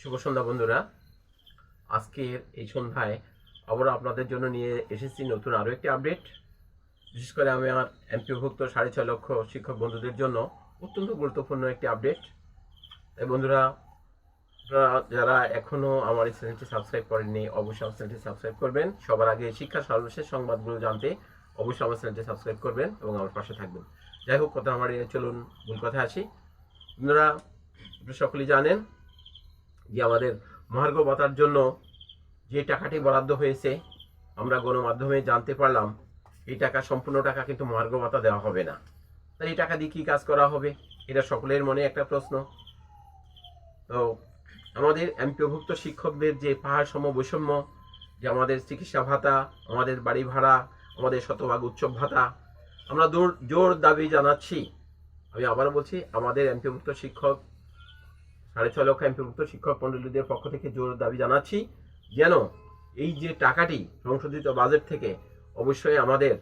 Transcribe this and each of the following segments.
শুভ সন্ধ্যা বন্ধুরা। আজকের এই সন্ধ্যায় আবার আপনাদের জন্য নিয়ে এসেছি নতুন আরও একটি আপডেট। বিশেষ করে আমি আমার এমপিভুক্ত সাড়ে ছয় লক্ষ শিক্ষক বন্ধুদের জন্য অত্যন্ত গুরুত্বপূর্ণ একটি আপডেট। তাই বন্ধুরা যারা এখনও আমার এই চ্যানেলটি সাবস্ক্রাইব করেননি, অবশ্যই আমার চ্যানেলটি সাবস্ক্রাইব করবেন। সবার আগে শিক্ষার সর্বশেষ সংবাদগুলো জানতে অবশ্যই আমার চ্যানেলটি সাবস্ক্রাইব করবেন এবং আমার পাশে থাকবেন। যাই হোক, কথা আমার চলুন ভুল কথায় আসি। বন্ধুরা আপনারা সকলেই জানেন যে আমাদের মহার্ঘ ভাতার জন্য যে টাকাটি বরাদ্দ হয়েছে, আমরা গণমাধ্যমে জানতে পারলাম, এই টাকা, সম্পূর্ণ টাকা কিন্তু মহার্ঘ ভাতা দেওয়া হবে না। তাই এই টাকা দিয়ে কী কাজ করা হবে? এটা সকলের মনে একটা প্রশ্ন। তো আমাদের এমপিওভুক্ত শিক্ষকদের যে পাহাড় সম বৈষম্য, যে আমাদের চিকিৎসা ভাতা, আমাদের বাড়ি ভাড়া, আমাদের শতভাগ উৎসব ভাতা, আমরা জোর দাবি জানাচ্ছি। আমি আবারও বলছি, আমাদের এমপিওভুক্ত শিক্ষক সাড়ে ছয় লক্ষ এমপিভুক্ত শিক্ষক মন্ডলীদের পক্ষ থেকে জোর দাবি জানাচ্ছি যেন এই যে টাকাটি সংশোধিত বাজেট থেকে অবশ্যই আমাদের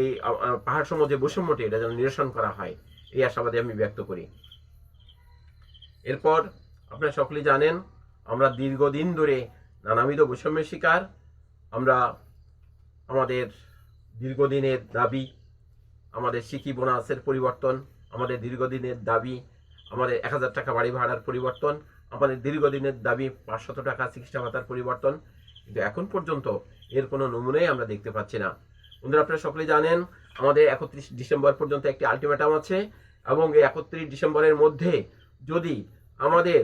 এই পাহাড় সম যে বৈষম্যটি, এটা যেন নিরসন করা হয়। এই আশাবাদে আমি ব্যক্ত করি। এরপর আপনারা সকলেই জানেন, আমরা দীর্ঘদিন ধরে নানাবিধ বৈষম্যের শিকার। আমরা আমাদের দীর্ঘদিনের দাবি, আমাদের সিকি বোনাসের পরিবর্তন, আমাদের দীর্ঘদিনের দাবি আমাদের এক হাজার টাকা বাড়ি ভাড়ার পরিবর্তন, আমাদের দীর্ঘদিনের দাবি পাঁচশত টাকা চিকিৎসা ভাতার পরিবর্তন। কিন্তু এখন পর্যন্ত এর কোনো নমুনাই আমরা দেখতে পাচ্ছি না। বন্ধুরা, আপনারা সকলেই জানেন, আমাদের একত্রিশ ডিসেম্বর পর্যন্ত একটি আলটিমেটাম আছে এবং এই একত্রিশ ডিসেম্বরের মধ্যে যদি আমাদের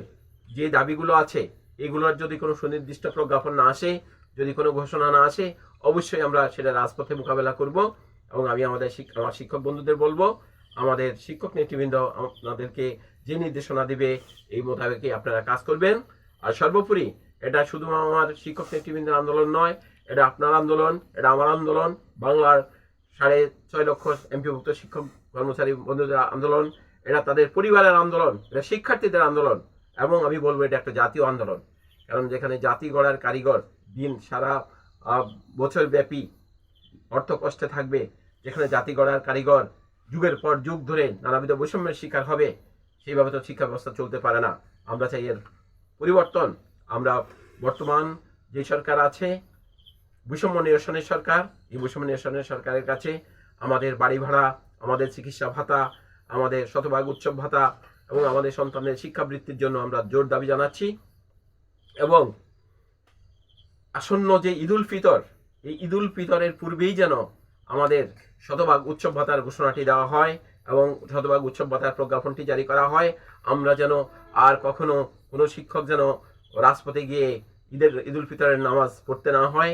যে দাবিগুলো আছে, এগুলোর যদি কোনো সুনির্দিষ্ট প্রজ্ঞাপন না আসে, যদি কোনো ঘোষণা না আসে, অবশ্যই আমরা সেটা রাজপথে মোকাবেলা করব এবং আমি আমাদের আমার শিক্ষক বন্ধুদের বলব আমাদের শিক্ষক নেতৃবৃন্দ আপনাদেরকে যে নির্দেশনা দিবে, এই মোতাবেকই আপনারা কাজ করবেন। আর সর্বোপরি, এটা শুধু আমার শিক্ষক নেতৃবৃন্দের আন্দোলন নয়, এটা আপনার আন্দোলন, এটা আমার আন্দোলন, বাংলার সাড়ে ছয় লক্ষ এমপিভুক্ত শিক্ষক কর্মচারী বন্ধুদের আন্দোলন, এটা তাদের পরিবারের আন্দোলন, এটা শিক্ষার্থীদের আন্দোলন, এবং আমি বলব এটা একটা জাতীয় আন্দোলন। কারণ যেখানে জাতি গড়ার কারিগর দিন সারা বছর ব্যাপী অর্থ কষ্টে থাকবে, যেখানে জাতি গড়ার কারিগর যুগের পর যুগ ধরে নানাবিধ বৈষম্যের শিকার হবে, সেইভাবে তো শিক্ষা ব্যবস্থা চলতে পারে না। আমরা চাই এর পরিবর্তন। আমরা বর্তমান যে সরকার আছে, বৈষম্য নিরসনের সরকার, এই বৈষম্য নিরসনের সরকারের কাছে আমাদের বাড়ি ভাড়া, আমাদের চিকিৎসা ভাতা, আমাদের শতভাগ উৎসব ভাতা এবং আমাদের সন্তানের শিক্ষাবৃত্তির জন্য আমরা জোর দাবি জানাচ্ছি এবং আসন্ন যে ঈদুল ফিতর, এই ঈদুল ফিতরের পূর্বেই যেন আমাদের শতভাগ উৎসব ভাতার ঘোষণাটি দেওয়া হয় এবং শতভাগ উৎসব ভাতার প্রজ্ঞাপনটি জারি করা হয়। আমরা যেন আর কখনো কোনো শিক্ষক যেন রাজপথে গিয়ে ঈদের ঈদুল ফিতরের নামাজ পড়তে না হয়,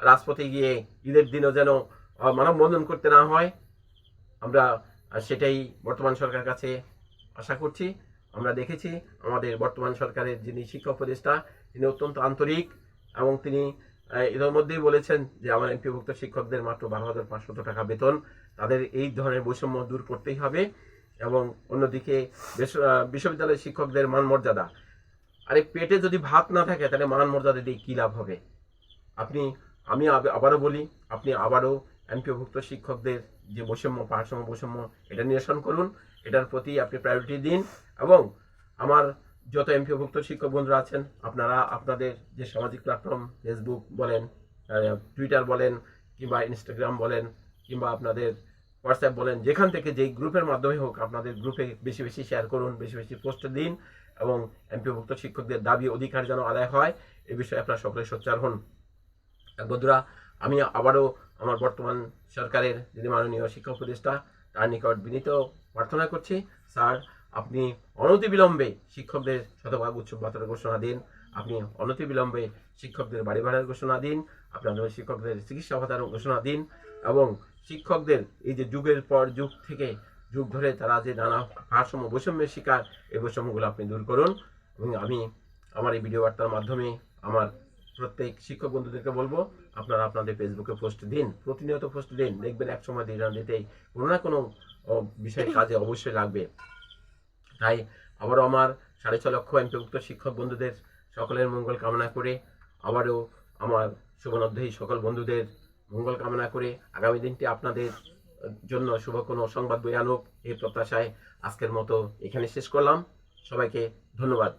রাজপথে গিয়ে ঈদের দিনও যেন মানববন্ধন করতে না হয়। আমরা সেটাই বর্তমান সরকারের কাছে আশা করছি। আমরা দেখেছি আমাদের বর্তমান সরকারের যিনি শিক্ষা উপদেষ্টা, তিনি অত্যন্ত আন্তরিক এবং তিনি আহ, এর মধ্যেই বলেছেন যে আমার এমপিভুক্ত শিক্ষকদের মাত্র বারো হাজার পাঁচশত টাকা বেতন। তাদের এই ধরনের বৈষম্য দূর করতেই হবে এবং অন্যদিকে বিশ্ববিদ্যালয়ের শিক্ষকদের মান মর্যাদা আরে পেটে যদি ভাত না থাকে তাহলে মান মর্যাদা দিয়ে কী লাভ হবে? আপনি আমি আবারও বলি আপনি আবারও এমপিভুক্ত শিক্ষকদের যে বৈষম্য পাঠসম বৈষম্য এটা নিরসন করুন। এটার প্রতি আপনি প্রায়োরিটি দিন এবং আমার যত এমপিভুক্ত শিক্ষক বন্ধুরা আছেন, আপনারা আপনাদের যে সামাজিক প্ল্যাটফর্ম ফেসবুক বলেন টুইটার বলেন, কিংবা ইনস্টাগ্রাম বলেন, কিংবা আপনাদের হোয়াটসঅ্যাপ বলেন, যেখান থেকে যেই গ্রুপের মাধ্যমে হোক, আপনাদের গ্রুপে বেশি বেশি শেয়ার করুন, বেশি বেশি পোস্ট দিন এবং এমপিভুক্ত শিক্ষকদের দাবি, অধিকার যেন আদায় হয়, এ বিষয়ে আপনারা সকলে সোচ্চার হন। বন্ধুরা, আমি আবারও আমার বর্তমান সরকারের যিনি মাননীয় শিক্ষা উপদেষ্টা, তার নিকট বিনীত প্রার্থনা করছি। স্যার আপনি অনতিবিলম্বে শিক্ষকদের শতভাগ উৎসব ভাতার ঘোষণা দিন। আপনি অনতিবিলম্বে শিক্ষকদের বাড়ি ভাড়ার ঘোষণা দিন। আপনাদের শিক্ষকদের চিকিৎসা ভাতার ঘোষণা দিন এবং শিক্ষকদের এই যে যুগের পর যুগ থেকে যুগ ধরে তারা যে নানা ভারসাম্য বৈষম্যের শিকার, এই বৈষম্যগুলো আপনি দূর করুন। এবং আমি আমার এই ভিডিও বার্তার মাধ্যমে আমার প্রত্যেক শিক্ষক বন্ধুদেরকে বলব, আপনারা আপনাদের ফেসবুকে পোস্ট দিন, প্রতিনিয়ত পোস্ট দিন। দেখবেন এক সময় দিন দিতেই কোনো না কোনো বিষয় কাজে অবশ্যই লাগবে। তাই আবারও আমার সাড়ে ছ লক্ষ এমপিভুক্ত শিক্ষক বন্ধুদের সকলের মঙ্গল কামনা করে আবারও আমার শুভনধ্যায়ী সকল বন্ধুদের মঙ্গল কামনা করে আগামী দিনটি আপনাদের জন্য শুভ কোনো সংবাদ বই আনুক এই প্রত্যাশায় আজকের মতো এখানে শেষ করলাম। সবাইকে ধন্যবাদ।